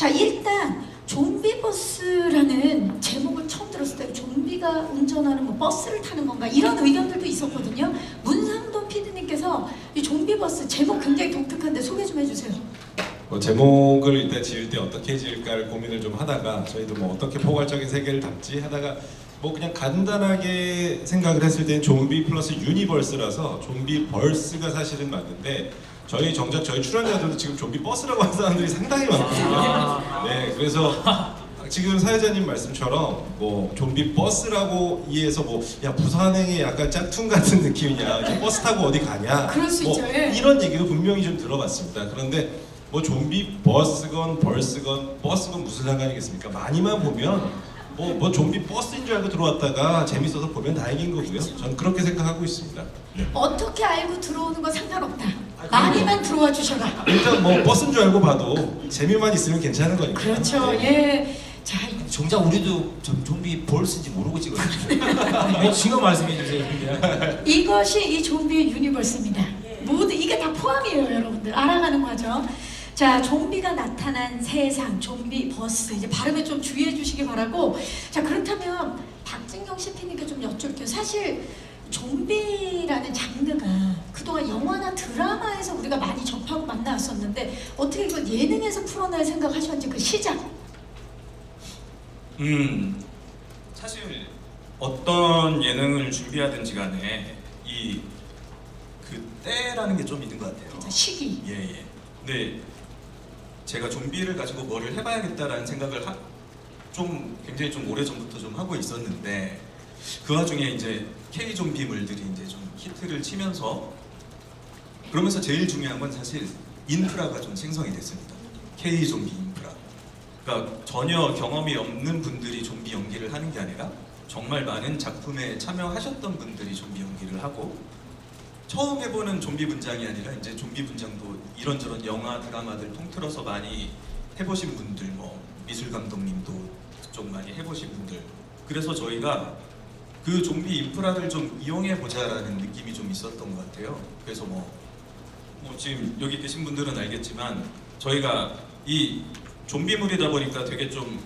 자 일단 좀비 버스라는 제목을 처음 들었을 때 좀비가 운전하는 뭐 버스를 타는 건가 이런 의견들도 있었거든요. 문상돈 PD님께서 이 좀비 버스 제목 굉장히 독특한데 소개 좀 해주세요. 뭐 제목을 일단 지을 때 어떻게 지을까를 고민을 좀 하다가 저희도 뭐 어떻게 포괄적인 세계를 담지 하다가 뭐 그냥 간단하게 생각을 했을 때는 좀비 플러스 유니버스라서 좀비 벌스가 사실은 맞는데 저희 정작 저희 출연자들도 지금 좀비 버스라고 하는 사람들이 상당히 많거든요. 네, 그래서 지금 사회자님 말씀처럼 뭐 좀비 버스라고 이해해서 뭐 야 부산행의 약간 짝퉁 같은 느낌이냐 이제 버스 타고 어디 가냐 그럴 수 뭐 있죠, 예. 이런 얘기도 분명히 좀 들어봤습니다. 그런데 뭐 좀비 버스건 벌스건 버스건 무슨 상관이겠습니까? 많이만 보면 뭐, 뭐 좀비 버스인 줄 알고 들어왔다가 재밌어서 보면 다행인 거고요. 저는 그렇게 생각하고 있습니다. 네. 어떻게 알고 들어오는 건 상관없다. 많이만 들어와 주셔라. 일단 뭐 버스인 줄 알고 봐도 재미만 있으면 괜찮은 거니까. 그렇죠. 예. 자 정작 우리도 좀 좀비 볼스인지 모르고 찍었는데 왜 지금 말씀해 주세요 그냥. 이것이 이 좀비의 유니버스입니다. 모두 이게 다 포함이에요, 여러분들. 알아가는 과정. 자, 좀비가 나타난 세상, 좀비 버스. 이제 발음에 좀 주의해 주시기 바라고. 자, 그렇다면 박진경 CP님께 좀 여쭐게요. 사실 좀비라는 장르가 그동안 영화나 드라마에서 우리가 많이 접하고 만나왔었는데 어떻게 이걸 예능에서 풀어낼 생각하셨는지 그 시작. 음 사실 어떤 예능을 준비하든지 간에 이 그 때라는 게 좀 있는 것 같아요. 자, 시기. 예 예. 근데 제가 좀비를 가지고 뭐를 해봐야겠다라는 생각을 하, 좀 굉장히 좀 오래 전부터 좀 하고 있었는데 그 와중에 이제 K 좀비물들이 이제 좀 히트를 치면서 그러면서 제일 중요한 건 사실 인프라가 좀 생성이 됐습니다. K 좀비 인프라. 그러니까 전혀 경험이 없는 분들이 좀비 연기를 하는 게 아니라 정말 많은 작품에 참여하셨던 분들이 좀비 연기를 하고 처음 해보는 좀비 분장이 아니라 이제 좀비 분장도 이런저런 영화 드라마들 통틀어서 많이 해보신 분들 뭐 미술 감독님도 그쪽 많이 해보신 분들 그래서 저희가 그 좀비 인프라를 좀 이용해 보자라는 느낌이 좀 있었던 것 같아요. 그래서 뭐, 뭐 지금 여기 계신 분들은 알겠지만 저희가 이 좀비물이다 보니까 되게 좀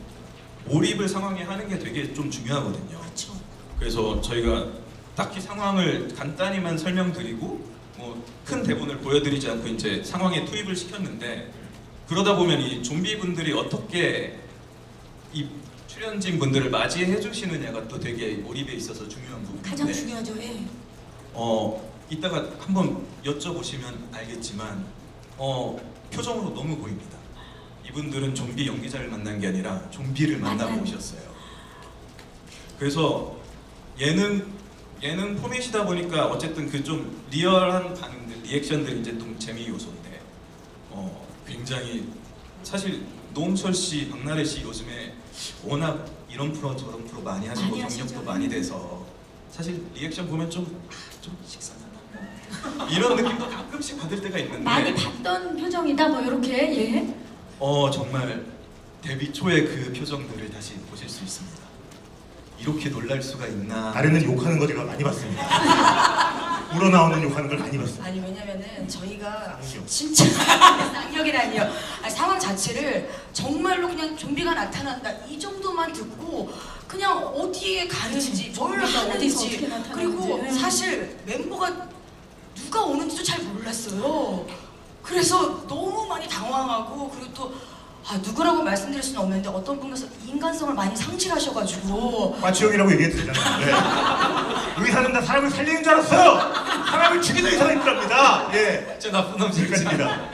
몰입을 상황에 하는 게 되게 좀 중요하거든요. 그렇죠. 그래서 저희가 딱히 상황을 간단히만 설명드리고 뭐 큰 대본을 보여드리지 않고 이제 상황에 투입을 시켰는데 그러다 보면 이 좀비 분들이 어떻게 이 출연진 분들을 맞이해 주시느냐가 또 되게 몰입에 있어서 중요한 부분인데 가장 중요하죠. 예. 어 이따가 한번 여쭤보시면 알겠지만 어 표정으로 너무 보입니다. 이분들은 좀비 연기자를 만난 게 아니라 좀비를 만나고. 오셨어요. 그래서 예능 예능 포맷이다 보니까 어쨌든 그 좀 리얼한 반응들, 리액션들이 이제 좀 재미 요소인데 어 굉장히 사실 노홍철 씨, 박나래 씨 요즘에 워낙 이런 프로 저런 프로 많이 하시고 많이 하시죠. 경력도 많이 돼서 사실 리액션 보면 좀, 좀 식상하다 이런 느낌도 가끔씩 받을 때가 있는데 많이 봤던 표정이다 뭐 이렇게 예. 어 정말 데뷔 초의 그 표정들을 다시 보실 수 있습니다. 이렇게 놀랄 수가 있나? 다른은 욕하는 거 제가 많이 봤습니다. 우러나오는 욕하는 걸 많이 봤습니다. 아니 왜냐면은 저희가 쌍욕. 진짜 쌍욕이라니요. 아니, 상황 자체를 정말로 그냥 좀비가 나타난다 이 정도만 듣고 그냥 어디에 가는지 뭘 좀비가 어디서 하는지 어떻게 나타나는지. 그리고 네. 사실 멤버가 누가 오는지도 잘 몰랐어요. 그래서 너무 많이 당황하고 그리고 또 아, 누구라고 말씀드릴 수는 없는데 어떤 분께서 인간성을 많이 상실하셔가지고 마취형이라고 얘기해도 되잖아요. 네. 의사는 다 사람을 살리는 줄 알았어요. 사람을 죽이는 의사가 있더랍니다. 예. 진짜 나쁜 놈 진짜. 여기까지입니다.